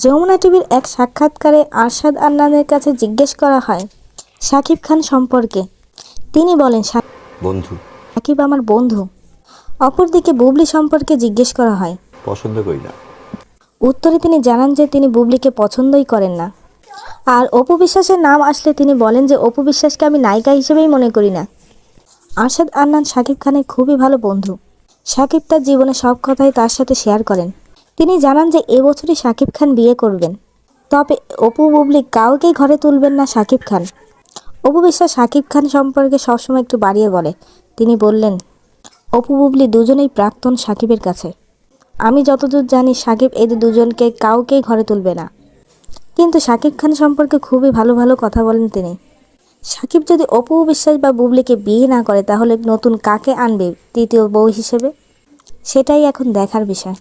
যমুনা টিভির এক সাক্ষাৎকারে আরশাদ আন্নানের কাছে জিজ্ঞেস করা হয় শাকিব খান সম্পর্কে। তিনি বলেন বন্ধু। শাকিব আমার বন্ধু। অপরদিকে বুবলি সম্পর্কে জিজ্ঞেস করা হয় পছন্দ করি না। উত্তরে তিনি জানান যে তিনি বুবলিকে পছন্দই করেন না। আর অপু বিশ্বাসের নাম আসলে তিনি বলেন যে অপু বিশ্বাসকে আমি নায়িকা হিসেবেই মনে করি না। আরশাদ আন্নান শাকিব খানের খুবই ভালো বন্ধু। শাকিব তার জীবনে সব কথাই তার সাথে শেয়ার করেন। তিনি জানান যে এবছরই শাকিব খান বিয়ে করবেন। তবে অপু বুবলি কাউকেই ঘরে তুলবেন না শাকিব খান। অপু বিশ্বাস শাকিব খান সম্পর্কে সবসময় একটু বাড়িয়ে বলে। তিনি বললেন, অপু বুবলি দুজনেই প্রাক্তন সাকিবের কাছে। আমি যতদূর জানি সাকিব এদের দুজনকে কাউকেই ঘরে তুলবে না। কিন্তু সাকিব খান সম্পর্কে খুবই ভালো ভালো কথা বলেন তিনি। সাকিব যদি অপু বিশ্বাস বা বুবলিকে বিয়ে না করে তাহলে নতুন কাকে আনবে তৃতীয় বউ হিসেবে? সেটাই এখন দেখার বিষয়।